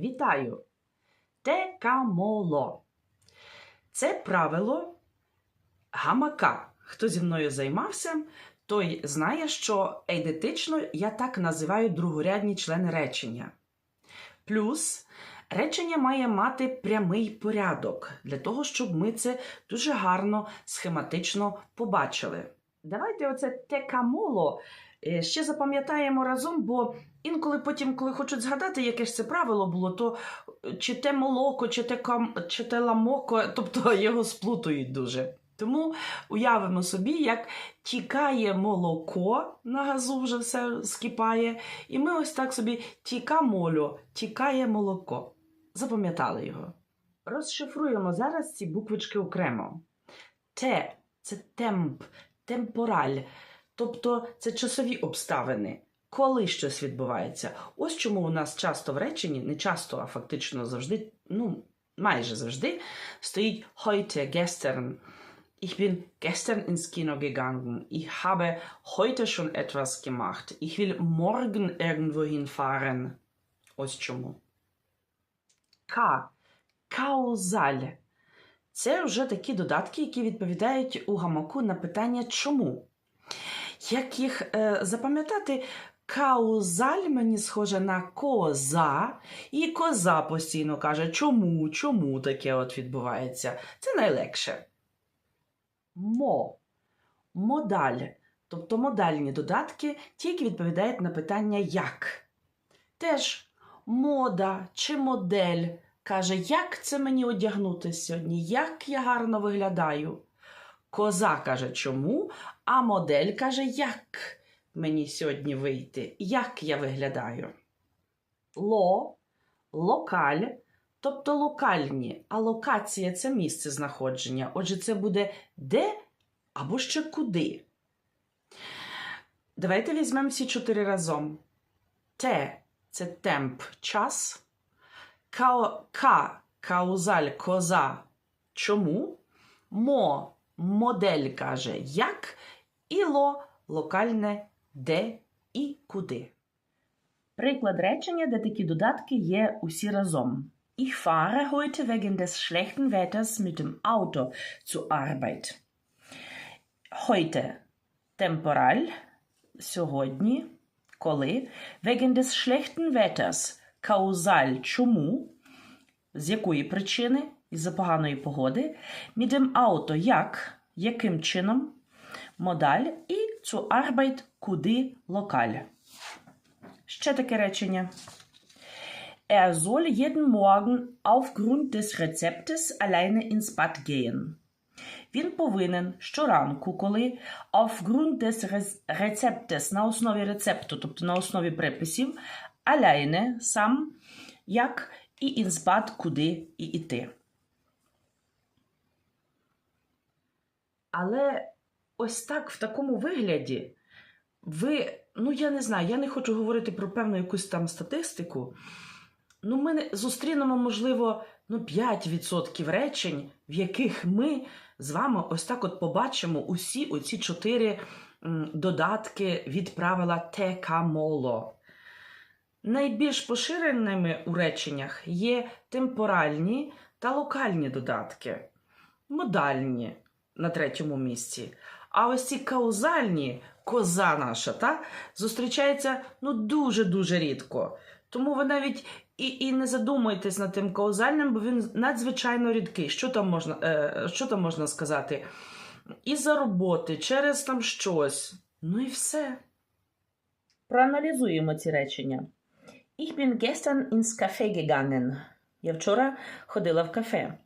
Вітаю! Текамоло. Це правило гамака. Хто зі мною займався, той знає, що ейдетично я так називаю другорядні члени речення. Плюс речення має мати прямий порядок для того, щоб ми це дуже гарно схематично побачили. Давайте оце текамоло ще запам'ятаємо разом, бо інколи потім, коли хочуть згадати, яке ж це правило було, то е, чи те молоко, чи те, кам, чи те ламоко, тобто його сплутують дуже. Тому уявимо собі, як тікає молоко на газу, вже все скипає, і ми ось так собі тіка молю, тікає молоко. Запам'ятали його. Розшифруємо зараз ці буквочки окремо. Те це темп, темпораль, тобто це часові обставини, коли щось відбувається. Ось чому у нас часто в реченні, не часто, а фактично завжди, ну, майже завжди, стоїть heute, gestern. Ich bin gestern ins Kino gegangen. Ich habe heute schon etwas gemacht. Ich will morgen irgendwo hinfahren. Ось чому. К. Каузаль. Це вже такі додатки, які відповідають у гамаку на питання чому. Як їх е, запам'ятати, каузаль мені схоже на коза, і коза постійно каже, чому, чому таке от відбувається. Це найлегше. Мо. Модаль. Тобто модальні додатки, ті, які відповідають на питання як. Теж мода чи модель каже, як це мені одягнути сьогодні, як я гарно виглядаю. Коза каже, чому, а модель каже, як мені сьогодні вийти, як я виглядаю. Ло, локаль, тобто локальні, а локація це місце знаходження. Отже, це буде де або ще куди. Давайте візьмемо всі чотири разом. Те це темп, час. Као, ка каузаль коза. Чому? Мо модель каже як, і ло локальне де і куди. Приклад речення, де такі додатки є усі разом. Ich fahre heute wegen des schlechten Wetters mit dem Auto zur Arbeit. Heute. Темпораль сьогодні, коли? Wegen des schlechten Wetters. Каузаль чому, з якої причини, із-за поганої погоди, mit dem Auto як, яким чином, модаль і zur Arbeit куди локаль. Ще таке речення. Er soll jeden Morgen aufgrund des Rezeptes alleine ins Bad gehen. Він повинен щоранку, коли aufgrund des Rezeptes на основі рецепту, тобто на основі приписів, alleine сам, як і ins Bad, куди і іти. Але ось так, в такому вигляді, ви, ну я не знаю, я не хочу говорити про певну якусь там статистику. Ну, ми зустрінемо, можливо, ну, 5% речень, в яких ми з вами ось так от побачимо усі оці чотири додатки від правила текамоло. Найбільш поширеними у реченнях є темпоральні та локальні додатки, модальні на третьому місці. А ось ці каузальні, коза наша, та, зустрічаються ну, дуже-дуже рідко. Тому ви навіть і, і не задумуйтесь над тим каузальним, бо він надзвичайно рідкий. Що там можна, е, що там можна сказати? Із-за роботи, через там щось. Ну і все. Проаналізуємо ці речення. Ich bin gestern ins Café gegangen. Я вчора ходила в кафе.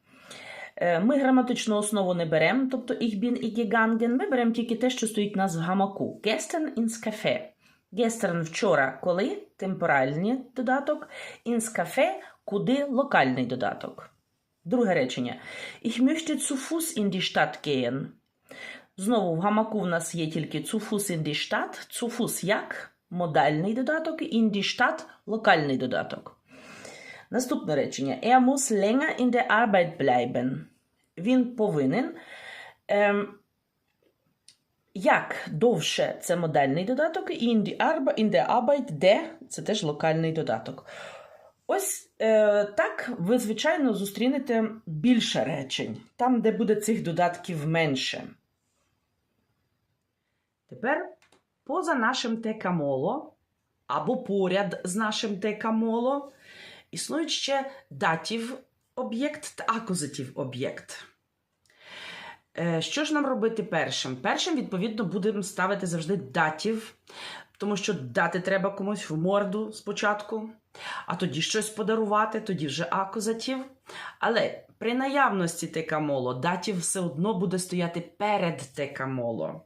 Е, Ми граматичну основу не беремо, тобто bin і gegangen, ми беремо тільки те, що стоїть у нас в гамаку. Gestern ins Café. Gestern – вчора, коли темпоральний додаток, ins Café – куди локальний додаток. Друге речення. Ich möchte zu Fuß in die Stadt gehen. Знову в гамаку в нас є тільки zu Fuß in die Stadt. Zu Fuß як модальний додаток, in die Stadt – локальний додаток. Наступне речення. Er muss länger in der Arbeit bleiben. Він повинен. Ем, як довше це модальний додаток, і in die Arbe, in der Arbeit, де це теж локальний додаток. Ось е, так ви, звичайно, зустрінете більше речень, там, де буде цих додатків менше. Тепер поза нашим текамоло або поряд з нашим текамоло існують ще датів об'єкт та акузатив об'єкт. Е, Що ж нам робити першим? Першим, відповідно, будемо ставити завжди датів, тому що дати треба комусь в морду спочатку, а тоді щось подарувати, тоді вже акузатив. Але при наявності текамоло датів все одно буде стояти перед текамоло.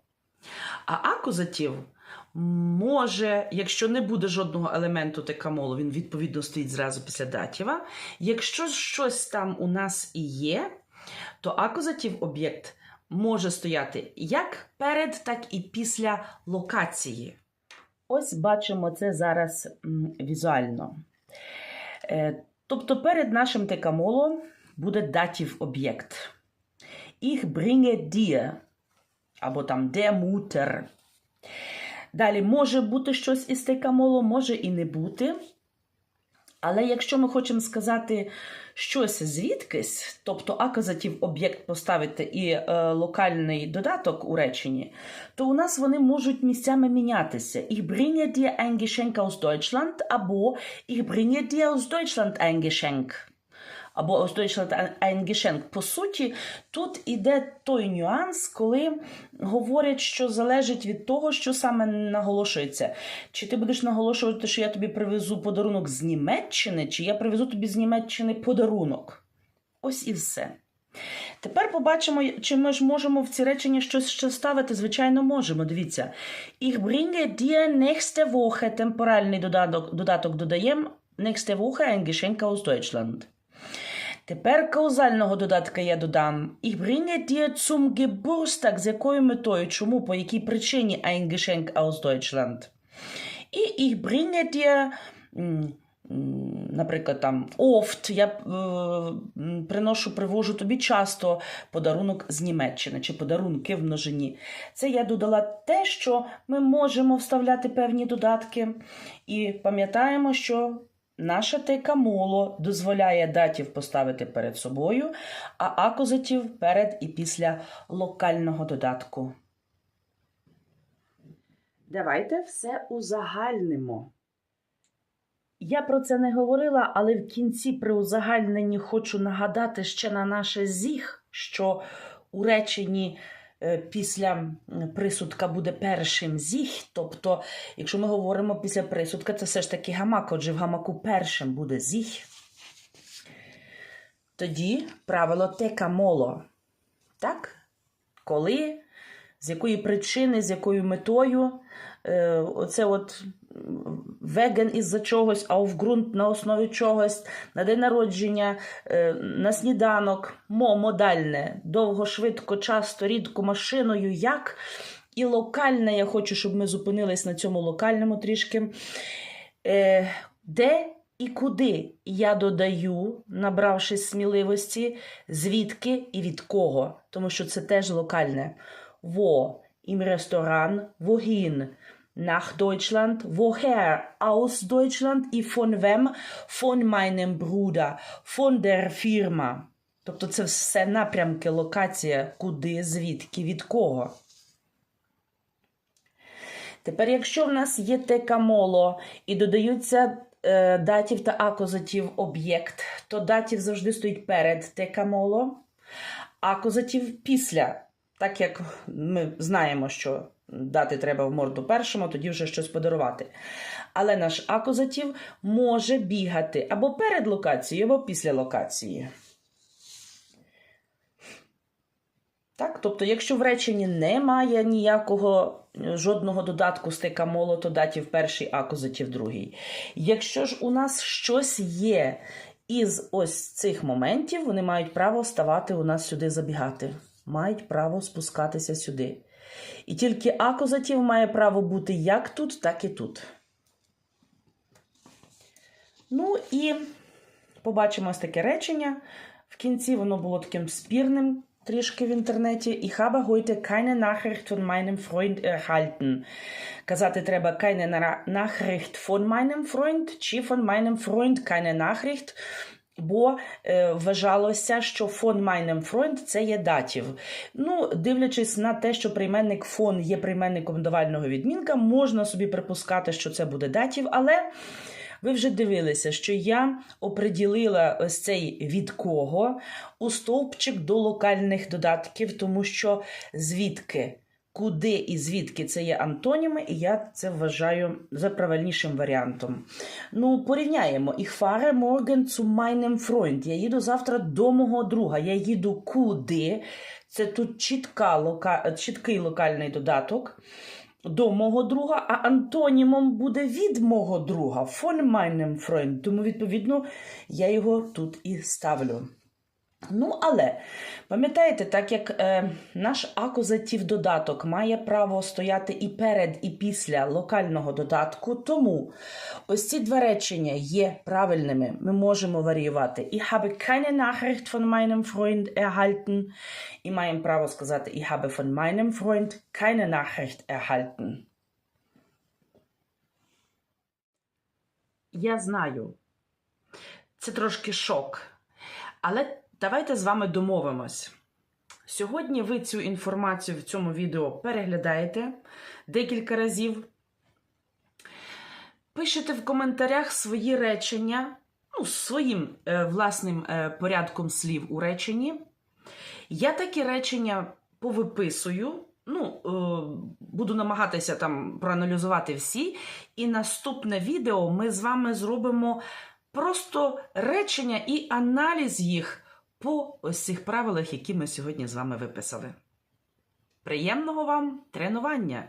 А акузатив може, якщо не буде жодного елементу текамолу, він відповідно стоїть зразу після датіва. Якщо щось там у нас і є, то акузатив об'єкт може стояти як перед, так і після локації. Ось бачимо це зараз візуально. Е, тобто перед нашим текамолом буде датів об'єкт. Ich bringe dir. Або там der Mutter. Далі може бути щось із текамолу, може і не бути. Але якщо ми хочемо сказати щось звідкись, тобто акузатив об'єкт поставити і е, локальний додаток у реченні, то у нас вони можуть місцями мінятися. Ich bringe dir ein Geschenk aus Deutschland або Ich bringe dir aus Deutschland ein Geschenk. Або aus Deutschland ein Geschenk. По суті, тут іде той нюанс, коли говорять, що залежить від того, що саме наголошується. Чи ти будеш наголошувати, що я тобі привезу подарунок з Німеччини, чи я привезу тобі з Німеччини подарунок. Ось і все. Тепер побачимо, чи ми ж можемо в ці речення щось ще ставити. Звичайно, можемо. Дивіться. Ich bringe dir nächste Woche, темпоральний додаток, додаток додаємо, nächste Woche ein Geschenk aus Deutschland. Тепер каузального додатка я додам. Ich bringe dir Geburtstag. З якою метою? Чому? По якій причині ein Geschenk aus Deutschland? І ich bringe наприклад, там oft, я е, приношу, привожу тобі часто подарунок з Німеччини чи подарунки в множині. Це я додала те, що ми можемо вставляти певні додатки. І пам'ятаємо, що Наше текамоло дозволяє датів поставити перед собою, а акузатів перед і після локального додатку. Давайте все узагальнимо. Я про це не говорила, але в кінці при узагальненні хочу нагадати ще на наше зіх, що у реченні після присудка буде першим зіх. Тобто, якщо ми говоримо після присудка, це все ж таки гамак, отже в гамаку першим буде зіх. Тоді правило текамоло. Так? Коли, з якої причини, з якою метою, е, оце от веген із-за чогось, а ґрунт на основі чогось, на день народження, е, на сніданок, мо модальне, довго, швидко, часто, рідко, машиною, як. І локальне, я хочу, щоб ми зупинились на цьому локальному трішки. Е, де і куди я додаю, набравшись сміливості, звідки і від кого, тому що це теж локальне. Wo im Restaurant, wohin? Nach Deutschland, woher? Aus Deutschland і von wem? Von meinem Bruder, von der Firma. Тобто це все напрямки, локація, куди, звідки, від кого. Тепер, якщо в нас є текамоло і додаються е, датів та акузатів об'єкт, то датів завжди стоїть перед текамоло, акузатів після. Так як ми знаємо, що дати треба в морду першому, тоді вже щось подарувати. Але наш акузатів може бігати або перед локацією, або після локації. Так, тобто, якщо в реченні немає ніякого е, жодного додатку стика моло, то датів перший, акузатів другий. Якщо ж у нас щось є із ось цих моментів, вони мають право ставати у нас сюди забігати. Мають право спускатися сюди. І тільки акузатів має право бути як тут, так і тут. Ну і побачимо ось таке речення. В кінці воно було таким спірним, трішки в інтернеті. Ich habe heute keine Nachricht von meinem Freund erhalten. Казати треба keine Nachricht von meinem Freund чи von meinem Freund keine Nachricht. Бо е, вважалося, що von meinem Freund це є датів. Ну, дивлячись на те, що прийменник von є прийменником давального відмінка, можна собі припускати, що це буде датів, але ви вже дивилися, що я оприділила ось цей від кого у стовпчик до локальних додатків, тому що звідки, куди і звідки це є антоніми, і я це вважаю за правильнішим варіантом. Ну, порівняємо. Ich fahre morgen zu meinem Freund. Я їду завтра до мого друга. Я їду куди? Це тут чітка, лока... чіткий локальний додаток. До мого друга, а антонімом буде від мого друга, von meinem Freund. Тому, відповідно, я його тут і ставлю. Ну, але пам'ятаєте, так як е, наш акузатив додаток має право стояти і перед, і після локального додатку, тому ось ці два речення є правильними. Ми можемо варіювати. Ich habe keine Nachricht von meinem Freund erhalten. І маємо право сказати Ich habe von meinem Freund keine Nachricht erhalten. Я знаю. Це трошки шок. Але давайте з вами домовимось. Сьогодні ви цю інформацію в цьому відео переглядаєте декілька разів. Пишете в коментарях свої речення, ну, своїм е, власним е, порядком слів у реченні. Я такі речення повиписую. Ну, е, буду намагатися там проаналізувати всі. І наступне відео ми з вами зробимо просто речення і аналіз їх по ось цих правилах, які ми сьогодні з вами виписали. Приємного вам тренування!